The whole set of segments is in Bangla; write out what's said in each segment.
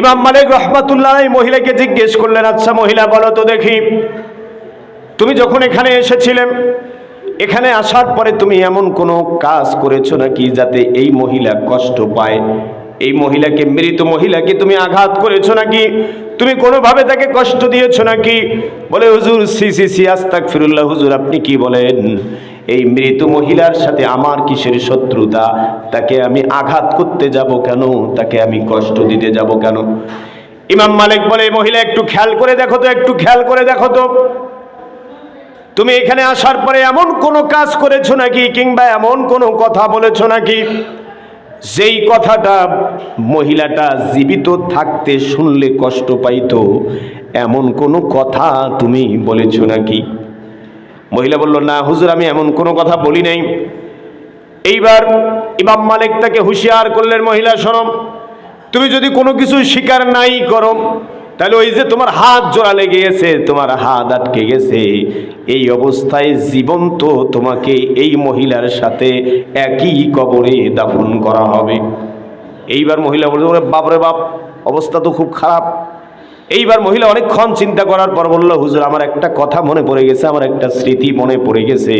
ইমাম মালিক রহমাতুল্লাহ এই মহিলাকে জিজ্ঞেস করলেন আচ্ছা মহিলা, বলো তো দেখি, তুমি যখন এখানে এসেছিলেন, এখানে আসার পরে তুমি এমন কোনো কাজ করেছ নাকি যাতে এই মহিলা কষ্ট পায়? এই মহিলাকে, মৃত মহিলাকে তুমি আঘাত করেছ নাকি? তুমি কোনোভাবে তাকে কষ্ট দিয়েছ নাকি? বলে, হুজুর, সি সি সি আস্তাক ফিরুল্লাহ হুজুর, আপনি কি বলেন? এই মৃত মহিলার সাথে আমার কিসের শত্রুতা? তাকে আমি আঘাত করতে যাব কেন? তাকে আমি কষ্ট দিতে যাব কেন? ইমাম মালিক বলে মহিলা, একটু খেয়াল করে দেখো তো, একটু খেয়াল করে দেখো তো। তুমি এখানে আসার পরে এমন কোনো কাজ করেছ নাকি? কিংবা এমন কোনো কথা বলেছ নাকি? যেই কথাটা মহিলাটা জীবিত থাকতে শুনলে কষ্ট পাইত, এমন কোনো কথা তুমি বলেছ নাকি? মহিলা বলল, না হুজুর, আমি এমন কোনো কথা বলি নাই। এইবার ইমাম মালিক তাকে হুঁশিয়ার করলেন, মহিলা সরম তুমি যদি কোনো কিছু স্বীকার নাই করো তাহলে ওই যে তোমার হাত জোড়া লেগে গেছে তোমার হাত আটকে গেছে। এই অবস্থায় জীবন্ত তোমাকে এই মহিলার সাথে একই কবরে দাফন করা হবে। এইবার মহিলা বলছে, ওরে বাপরে বাপ, অবস্থা তো খুব খারাপ। এইবার মহিলা অনেকক্ষণ চিন্তা করার পর বলল, হুজুর, আমার একটা কথা মনে পড়ে গেছে, আমার একটা স্মৃতি মনে পড়ে গেছে।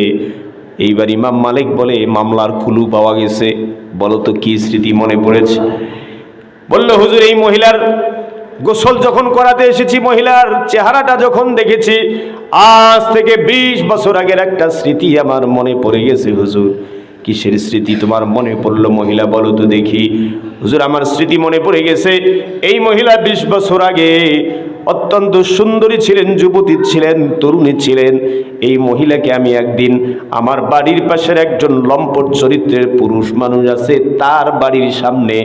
এইবার ইমাম মালিক বলে, মামলার কুলু পাওয়া গেছে। বলো তো কি স্মৃতি মনে পড়েছে? বলল, হুজুর, এই মহিলার গোসল যখন করাতে এসেছি মহিলার চেহারাটা যখন দেখেছি, আজ থেকে বিশ বছর আগের একটা স্মৃতি আমার মনে পড়ে গেছে, হুজুর। কিসের স্মৃতি তোমার মনে পড়ল মহিলা, বলো তো দেখি। হুজুর, আমার স্মৃতি মনে পড়ে গেছে, এই মহিলা বিশ বছর আগে অত্যন্ত সুন্দরী ছিলেন, যুবতী ছিলেন, তরুণী ছিলেন। এই মহিলাকে আমি একদিন আমার বাড়ির পাশের একজন লম্পট চরিত্রের পুরুষ মানুষ আছে, তার বাড়ির সামনে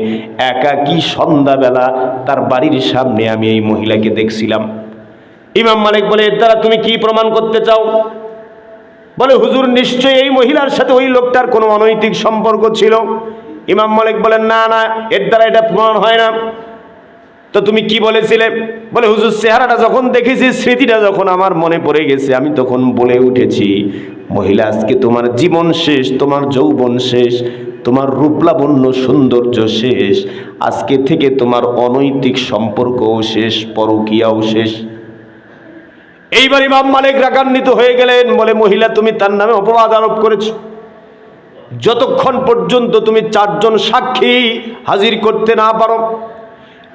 একাকী সন্ধ্যাবেলা তার বাড়ির সামনে আমি এই মহিলাকে দেখছিলাম। ইমাম মালিক বলে, এর দ্বারা তুমি কি প্রমাণ করতে চাও? বলে, হুজুর, নিশ্চয়ই এই মহিলার সাথে ওই লোকটার কোনো অনৈতিক সম্পর্ক ছিল? ইমাম মালিক বলেন, না না, এর দ্বারা এটা প্রমাণ হয় না। তো তুমি কি বলেছিলে? বলে, হুজুর, চেহারাটা যখন দেখেছি, স্মৃতিটা যখন আমার মনে পড়ে গেছে, আমি তখন বলে উঠেছি, মহিলা, আজকে তোমার জীবন শেষ, তোমার যৌবন শেষ, তোমার রূপলাবণ্য সৌন্দর্য শেষ, আজকে থেকে তোমার অনৈতিক সম্পর্কও শেষ, পরকীয়াও শেষ। এইবার ইমাম মালিক রাগান্বিত হয়ে গেলেন, বলে, মহিলা, তুমি তার নামে অপবাদ আরোপ করেছ। যতক্ষণ পর্যন্ত তুমি চারজন সাক্ষী হাজির করতে না পারো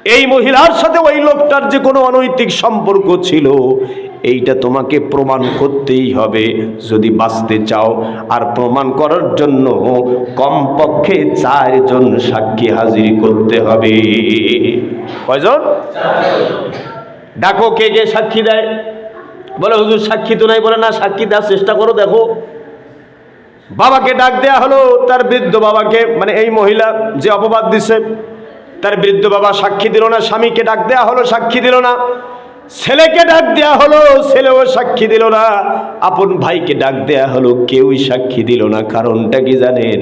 এই মহিলার সাথে ওই লোকটার যে কোনো অনৈতিক সম্পর্ক ছিল, এইটা তোমাকে প্রমাণ করতেই হবে। যদি বাঁচতে চাও আর প্রমাণ করার জন্য কমপক্ষে চারজন সাক্ষী হাজির করতে হবে। কয়জন? ডাকো কে কে সাক্ষী দেয়। বলে, হুজুর, সাক্ষী তো নাই। বলে, না, সাক্ষী দেওয়ার চেষ্টা করো, দেখো। বাবাকে ডাক দেয়া হলো, তার বৃদ্ধ বাবাকে। মানে এই মহিলা যে অপবাদ দিছে তার বৃদ্ধ বাবা সাক্ষী দিল না, স্বামীকে ডাক দেয়া হলো, সাক্ষী দিল না। ছেলেকে ডাক দেয়া হলো, ছেলেও সাক্ষী দিল না। আপন ভাইকে ডাক দেয়া হলো, কেউই সাক্ষী দিল না। কারণটা কি জানেন?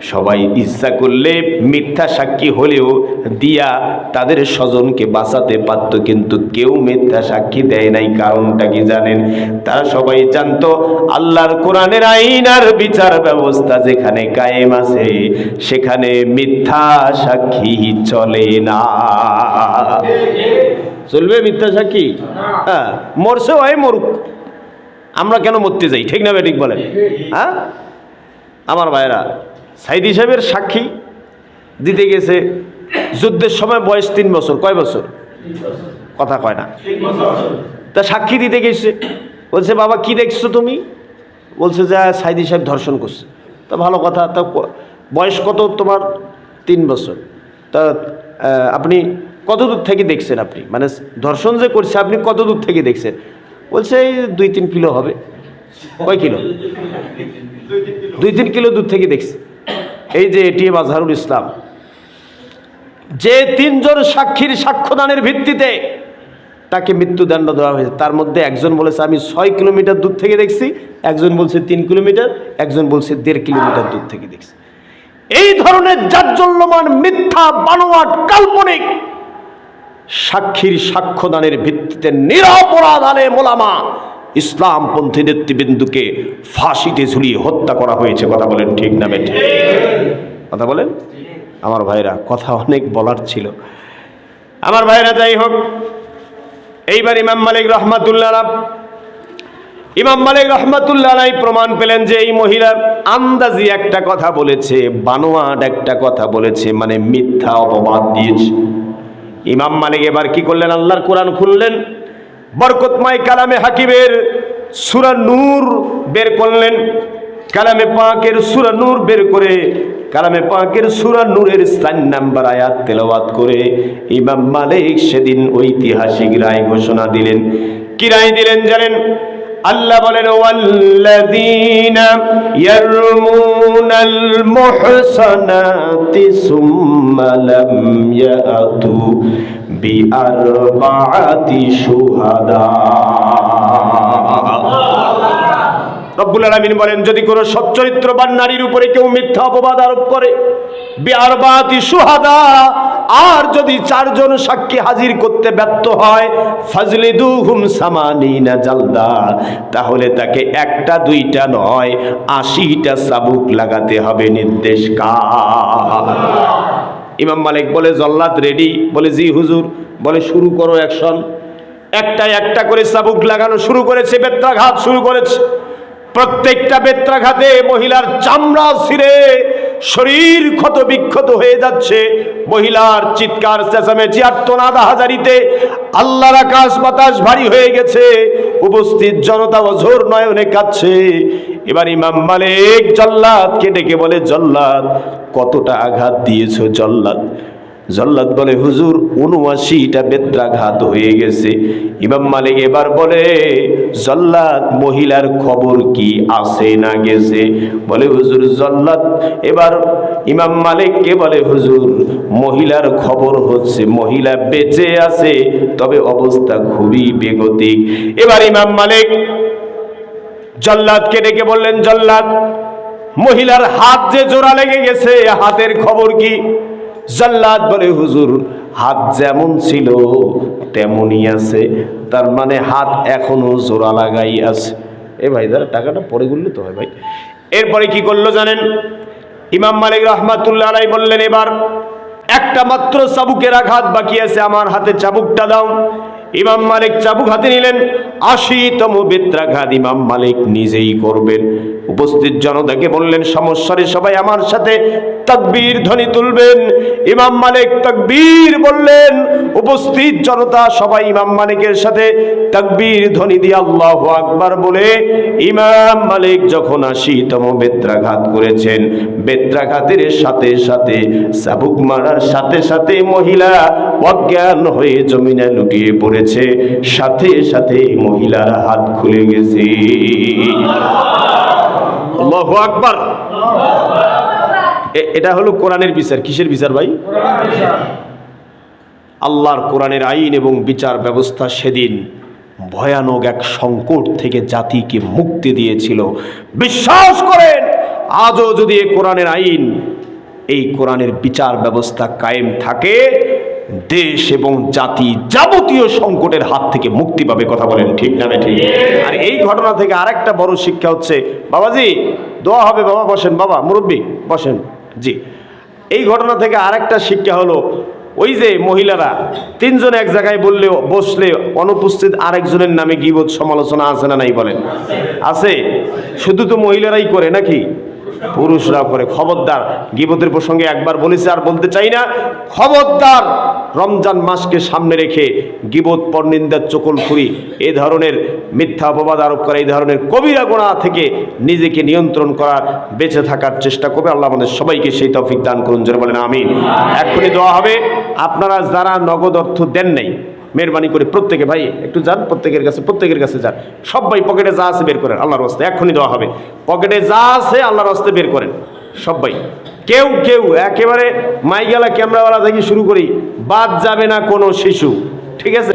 সবাই ইচ্ছা করলে, মিথ্যা সাক্ষী হলেও দিয়া তাদের স্বজনকে বাঁচাতে পারত, কিন্তু কেউ মিথ্যা সাক্ষী দেয় নাই। কারণটা কি জানেন? তারা সবাই জানতো, আল্লাহর কোরআনের আইন আর বিচার ব্যবস্থা যেখানে কায়েম আছে, সেখানে মিথ্যা সাক্ষী চলে না। চলবে মিথ্যা সাক্ষী? হ্যাঁ মরছে হয় মরুক। আমরা কেন মরতে যাই? ঠিক না বেঠিক বলেন। হ্যাঁ? আমার ভাইরা সাইদি সাহেবের সাক্ষী দিতে গেছে যুদ্ধের সময় বয়স তিন বছর। কয় বছর? কথা কয় না। তা সাক্ষী দিতে গেছে। বলছে বাবা কি দেখছ তুমি? বলছে যে "আহ, সাইদি সাহেব ধর্ষণ করছে। তা ভালো কথা তা বয়স কত তোমার? তিন বছর। তা আপনি কত দূর থেকে দেখছেন আপনি? মানে ধর্ষণ যে করছে আপনি কত দূর থেকে দেখছেন? বলছে এই দুই তিন কিলো হবে। কয় কিলো? দুই তিন কিলো দূর থেকে দেখছি। এই যে এটিএম আজহারুল ইসলাম, যে তিনজন সাক্ষীর সাক্ষ্যদানের ভিত্তিতে তাকে মৃত্যুদণ্ড দেওয়া হয়েছে, তার মধ্যে একজন বলেছে, আমি ছয় কিলোমিটার দূর থেকে দেখছি। একজন বলছে, তিন কিলোমিটার। একজন বলছে, দেড় কিলোমিটার দূর থেকে দেখছি। এই ধরনের জাজ্জল্যমান মিথ্যা, বানোয়াট, কাল্পনিক সাক্ষীর সাক্ষ্যদানের ভিত্তিতে নিরাপরাধ আলে মোলামা ইসলামপন্থী নেতৃবৃন্দুকে ফাঁসিতে ঝুলিয়ে হত্যা করা হয়েছে। কথা বলেন ঠিক না বেঠিক কথা বলেন? আমার ভাইরা, কথা অনেক বলার ছিল। আমার ভাইরা, যাই হোক, এইবার ইমাম মালিক রহমাতুল্লাহ ইমাম মালিক রহমাতুল্লাহ প্রমাণ পেলেন যে এই মহিলা আন্দাজি একটা কথা বলেছে, বানোয়াট একটা কথা বলেছে মানে মিথ্যা অপবাদ দিয়েছে। ইমাম মালিক এবার কি করলেন? আল্লাহর কোরআন খুললেন। বরকতময় কালামে হাকিমের সুরা নূর বের করলেন। কালামে পাকের সুরা নূর বের করে কালামে পাকের সুরা নূরের সান নাম্বার আয়াত তেলাওয়াত করে ইমাম মালিক সেদিন ঐতিহাসিক রায় ঘোষণা দিলেন। কি রায় দিলেন জানেন? আল্লাহ বলেন, ওয়াল্লাযীনা ইয়ারমুনাল মুহসানাতি সুম্মা লাম ইয়াতু বিআরবাআতি শুহাদা। রব্বুল আলামিন বলেন, যদি কোনো সচ্চরিত্রবান নারীর উপরে কেউ মিথ্যা অপবাদ আরোপ করে, বিআরবাআতি শুহাদা, আর যদি চারজন সাক্ষী হাজির করতে ব্যর্থ হয়, ফাজলিদুহুম সামানিনা জালদা, তাহলে তাকে একটা, দুইটা নয়, আশিটা চাবুক লাগাতে হবে নির্দেশ কার। ইমাম মালিক বলে, জল্লাদ রেডি বলে, জি হুজুর, বলে, শুরু করো অ্যাকশন একটা একটা করে চাবুক লাগানো শুরু করেছে, বেত্রাঘাত শুরু করেছে। প্রত্যেকটা বেত্রাঘাতে মহিলার চামড়া ছিঁড়ে শরীর ক্ষত বিক্ষত হয়ে যাচ্ছে। মহিলার চিৎকার হাজারিতে আল্লাহর আকাশ বাতাস ভারী হয়ে গেছে। উপস্থিত জনতা অঝোর নয়নে কাচ্ছে এবার ইমাম মালিক জল্লাদকে ডেকে বলে, জল্লাদ, কতটা আঘাত দিয়েছ জল্লাদ? জল্লাদ বলে, হুজুর উনআশিটা বেত্রাঘাত হয়ে গেছে। ইমাম মালিক এবার বলে, জল্লাদ, মহিলার খবর কি আছে না গেছে? বলে, হুজুর, জল্লাদ। এবার ইমাম মালিককে বলে, হুজুর, মহিলার খবর হচ্ছে, মহিলা বেঁচে আছে, তবে অবস্থা খুবই বেগতিক। এবার ইমাম মালিক জল্লাদকে ডেকে বললেন, জল্লাদ, মহিলার হাত যে জোড়া লেগে গেছে হাতের খবর কি? জল্লাদ বলে, হুজুর, হাত যেমন ছিল, তেমনই আছে। তার মানে হাত এখনও জোড়া লাগাই আছে। এ ভাই, দাদা, টাকাটা পরে গুললে তো হয় ভাই। এরপরে কি করল জানেন? ইমাম মালিক রহমাতুল্লাহ আলাই বললেন, এবার একটা মাত্র চাবুকের আঘাত বাকি আছে, আমার হাতে চাবুকটা দাও। ইমাম মালিক চাবুক হাতে নিলেন আশিতম বেত্রাঘাত ইমাম মালিক নিজেই করবেন। উপস্থিত জনতাকে বললেন, সমস্যারে সবাই আমার সাথে তাকবীর ধ্বনি তুলবেন। ইমাম মালিক তাকবীর বললেন, উপস্থিত জনতা সবাই ইমাম মালিকের সাথে তাকবীর ধ্বনি দিয়ে আল্লাহ আকবার বলে, ইমাম মালিক যখন আশিতম বেত্রাঘাত করেছেন, বেত্রাঘাতের সাথে সাথে চাবুক মারার সাথে সাথে মহিলা অজ্ঞান হয়ে জমিনে লুটিয়ে পড়েছে। সাথে সাথে মহিলার হাত খুলে গেছে। আল্লাহু আকবার। এটা হলো কোরআনের বিচার। কিসের বিচার ভাই? আল্লাহর কোরআনের আইন এবং বিচার ব্যবস্থা সেদিন ভয়ানক এক সংকট থেকে জাতিকে মুক্তি দিয়েছিল। বিশ্বাস করেন, আজও যদি এই কোরআনের আইন, এই কোরআনের বিচার ব্যবস্থা কায়েম থাকে দেশ এবং জাতি যাবতীয় সংকটের হাত থেকে মুক্তি পাবে কথা বলেন ঠিক না ঠিক? আর এই ঘটনা থেকে আরেকটা বড় শিক্ষা হচ্ছে, বাবাজি, দোয়া হবে বাবা, বসেন, বাবা, মুরব্বী, বসেন, জি। এই ঘটনা থেকে আরেকটা শিক্ষা হলো, ওই যে মহিলারা তিনজন এক জায়গায় বললে বসলে অনুপস্থিত আরেকজনের নামে গিবত সমালোচনা আছে না নাই বলেন? আছে। শুধু তো মহিলারাই করে নাকি? পুরুষরা করে খবরদার। গিবতের প্রসঙ্গে একবার বলেছে, আর বলতে চাই না, খবরদার রমজান মাসকে সামনে রেখে গিবত পরনিন্দার চকলখুরি এ ধরনের মিথ্যা অপবাদ আরোপ করা, এই ধরনের কবিরা গোড়া থেকে নিজেকে নিয়ন্ত্রণ করার বেঁচে থাকার চেষ্টা করবে। আল্লাহ আমাদের সবাইকে সেই তৌফিক দান করুন, জোরে বলেন আমিন। এক্ষুনি দেওয়া হবে, আপনারা যারা নগদ অর্থ দেন নাই মেহরবানি করে প্রত্যেকে, ভাই, একটু যান, প্রত্যেকের কাছে প্রত্যেকের কাছে যান। সবাই পকেটে যা আছে বের করেন, আল্লাহর হস্তে এখনই দেওয়া হবে। পকেটে যা আছে আল্লাহর হস্তে বের করেন সবাই কেউ কেউ, একেবারে মাইগালা ক্যামেরাওয়ালা থেকে শুরু করি, বাদ যাবে না কোনো শিশু, ঠিক আছে?